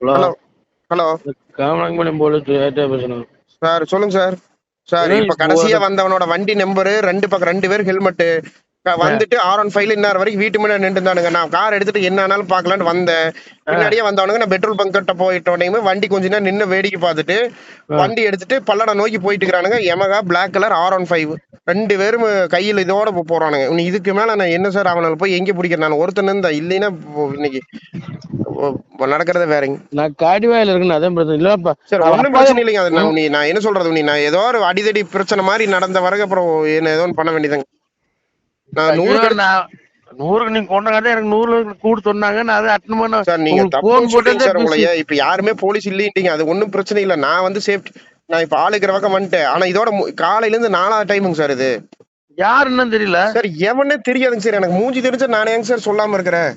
Hello. Hello. Kamarajpalayam police பேசணும். Sir சொல்லுங்க sir. Sir இப்ப கடைசியா வந்தவனோட வண்டி நம்பரு ரெண்டு பக்கம் ரெண்டு பேர் ஹெல்மெட்டு வந்துட்டு ஆர் ஒன் ஃபைவ்ல இன்னொரு வரைக்கும் வீட்டு முன்னாடி நின்று இருந்தானுங்க. நான் கார் எடுத்துட்டு என்ன ஆனாலும் பாக்கலாம்னு வந்தேன். பின்னாடியே வந்தவனுங்க நான் பெட்ரோல் பங்க் கிட்ட போயிட்ட உடனே வண்டி கொஞ்ச நேரம் நின்று வேடிக்கை பார்த்துட்டு வண்டி எடுத்துட்டு பல்லடம் நோக்கி போயிட்டு இருக்கிறானுங்க. Yamaha black colour R one five ரெண்டு பேரும் கையில் இதோட போறானுங்க. இதுக்கு மேல நான் என்ன சார் அவனால போய் எங்க பிடிக்கிறேன்? நான் ஒருத்தன் இருந்தா இல்லைன்னா இன்னைக்கு நடக்கிறதே வேறங்க. நான் காடிவாயில இருக்குன்னு அதான் பிரச்சனை. இல்லப்பா சரி அப்பா- பிரச்சனை இல்லைங்க. அது நான் உன்னை- நான் என்ன சொல்றது உன்னை நான் ஏதோ ஒரு அடிதடி பிரச்சனை மாதிரி நடந்த வரைக்கும் அப்புறம் என்ன ஏதோ ஒண்ணு பண்ண வேண்டியதுங்க. நான் நூறு நான் நூறுக்கு நீங்க கொண்டாங்க எனக்கு நூறு கூட சொன்னாங்க. நான் அதை அட்டன் பண்ண சார் நீங்க தப்பு சொல்றீங்க சார் போட்டதே உங்களைய இப்ப யாருமே போலீஸ் இல்லைன்ட்டீங்க. அது ஒண்ணும் பிரச்சனை இல்ல. நான் வந்து சேஃப்டி நான் இப்ப ஆள் இருக்கிற பக்கம் வந்துட்டேன். ஆனா இதோட மு- காலையில இருந்து நாலாவது டைமுங்க சார் இது. யாருன்னு தெரியல. சார் எவனே தெரியாதுங்க சார். எனக்கு மூஞ்சி தெரிஞ்சா நானே ஏங்க சார் சொல்லாம இருக்கிறேன்?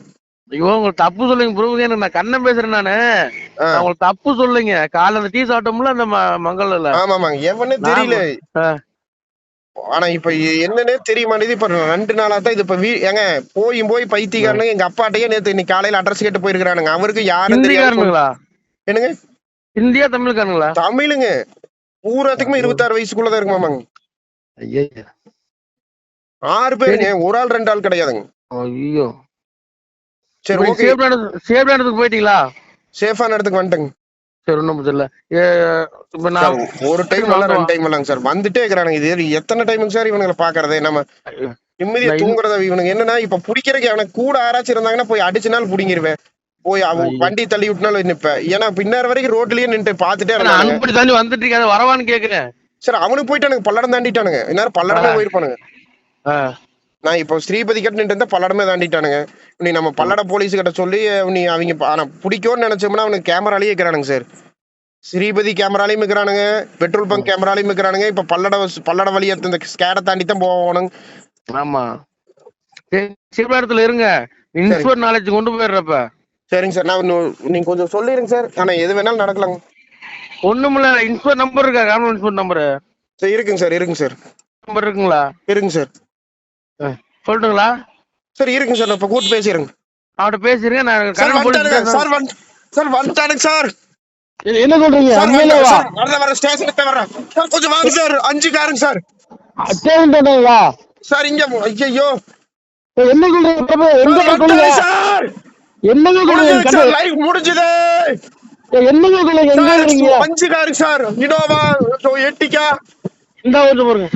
ஐயோ உங்களுக்கு தப்பு சொல்லுங்க ப்ரூவ் எனக்கு நான் கண்ணன் பேசுறேன் நானு. உங்களுக்கு தப்பு சொல்லுங்க. காலைல அந்த டீ சாப்பிட்டோம்ல அந்த மங்கல்ல ஆமாமாங்க. எவனே தெரியல. ஆனா இப்ப என்னன்னே தெரிய மாட்டேங்குது இப்ப ரெண்டு நாளா தான் இது இப்ப வீ ஏங்க போய் போய் பைத்தியக்காரனுங்க எங்க அப்பாட்டையே நேத்து இன்னைக்கு காலையில அட்ரஸ் கேட்டு போயிருக்கானுங்க அவருக்கு யாரும் தெரியாது ஹிந்திக்காரனுங்களா என்னங்க? இந்தியா தமிழ்காரனுங்களா? தமிழுங்க. பூராத்துக்குமே இருபத்தாறு வயசுக்குள்ளதான் இருக்குமாமாங்க. ஐயோ ஆறு பேருங்க. ஒரு ஆள் ரெண்டு ஆள் கிடையாதுங்க. ஐயோ. சரி ஓகே சேஃப் சேஃப் இடத்துக்கு போயிட்டீங்களா? சேஃபான இடத்துக்கு வந்துட்டேங்க. சரி பிரச்சனை இல்ல. இப்ப நான் ஒரு டைம் இல்ல ரெண்டு டைம் இல்லைங்க சார். வந்துட்டே இருக்கிறானுங்க. இது எத்தனை டைமுங்க சார் இவனுங்களை பாக்குறது நம்ம நிம்மதியா தூங்குறத இவனுங்க? என்னன்னா இப்ப பிடிக்கிறதுக்கு அவனுக்கு கூட யாராச்சும் இருந்தாங்கன்னா போய் அடிச்சு நாள் புடிங்கிருவேன். போய் அவன். வண்டி தள்ளி விட்டுனாலும் நிப்பேன். ஏன்னா பின்னார் வரைக்கும் ரோட்லயே நின்று பாத்துட்டே அனுப்பி தாண்டி வந்துட்டு இருக்கேன் அது வரவான்னு கேக்குறேன். சார் அவனுக்கு போயிட்டானுங்க. பல்லடம் தாண்டிட்டானுங்க. இந்நேரம் பல்லடமே. போயிருப்பானுங்க. நான் இப்போ ஸ்ரீபதி கிட்ட நின்று பல்லடமே தாண்டிட்டானுங்க. நீ நம்ம பல்லட போலீஸ் கிட்ட சொல்லி நீ அவங்க ஆனா பிடிக்கும்னு நினைச்சோம்னா அவனுக்கு கேமராலேயே இருக்கிறானுங்க சார். ஸ்ரீபதி கேமராலையும் இருக்கிறானுங்க பெட்ரோல் பங்க் கேமராலையும் இருக்கிறானுங்க இப்ப பல்லட பல்லட வழியா இந்த ஸ்கேடை தாண்டி தான் போகணுங்க ஆமா இடத்துல இருங்க. இன்ஸ்போர்ட் நாலேஜ் கொண்டு போயிடுறப்ப. சரிங்க சார். நான் நீங்க கொஞ்சம் சொல்லிடுங்க சார். ஆனா எது வேணாலும் நடக்கலாங்க. ஒண்ணுமில்ல இன்ஸ்போர்ட் நம்பர் இருக்கா? கவர்மெண்ட் இன்ஸ்போர்ட் நம்பர் சார் இருக்குங்க சார் இருக்குங்க சார். நம்பர் இருக்குங்களா? இருக்குங்க சார். சொல்லட்டுங்களா சார் இருக்குங்க சார் இப்ப கூட்டு பேசிடுங்க அவட்ட பேசிருங்க நான் சார் வந்துட்டானுங்க சார் வந்து சார் வந்துட்டானுங்க சார். என்ன சொல்றீங்க? சார் வரத வர ஸ்டேஷனுக்கு வர்றேன் சார் கொஞ்சம் வாங்க சார். அஞ்சு காருங்க சார். அட்டேன்டா சார் இங்க ஐயோ என்ன சொல்றீங்க? எங்க சார் என்னங்க முடிஞ்சது சார். லைவ் முடிஞ்சது. என்னங்க சொல்லுங்க சார் அஞ்சு காருங்க சார். இனோவா எட்டிக்கா இந்த ஊருக்கு பாருங்க